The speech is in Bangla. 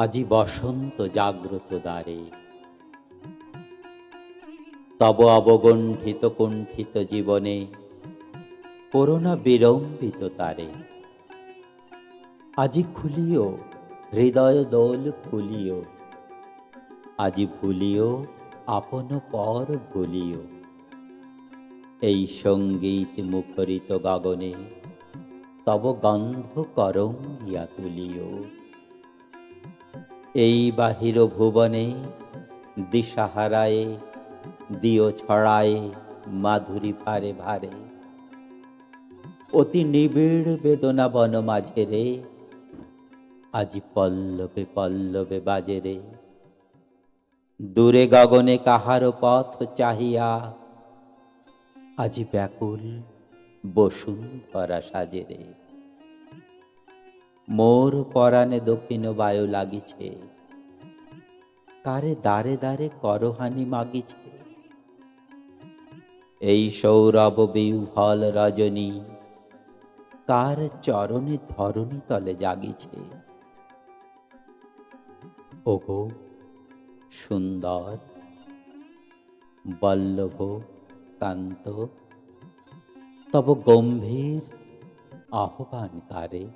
আজি বসন্ত জাগ্রত দ্বারে। তব অবগণ্ঠিত কুণ্ঠিত জীবনে করোনা বিলম্বিত তারে। আজি খুলিও, হৃদয় দোল খুলিও, আজি ভুলিও, আপন পর ভুলিও। এই সংগীত মুখরিত গগনে তব গন্ধ করঙ্গিয়া তুলিও। এই বাহির ভুবনে দিশাহারায়ে, দিও ছড়ায়, মাধুরী ভারে ভারে। অতি নিবিড় বেদনা বন মাঝে রে, আজি পল্লবে পল্লবে বাজে রে। দূরে গগনে কাহার পথ চাহিয়া, আজি ব্যাকুল বসুন্ধরা সাজে রে। মোর পরাণে দক্ষিণ বায়ু লাগিছে। কারে দারে দারে করহানি মাগিছে। এই সৌরভ বিহ্বল রজনী, কার চরণে ধরণী তলে জাগিছে। ওগো, সুন্দর, বল্লভ, কান্ত, তব গম্ভীর আহ্বান কারে?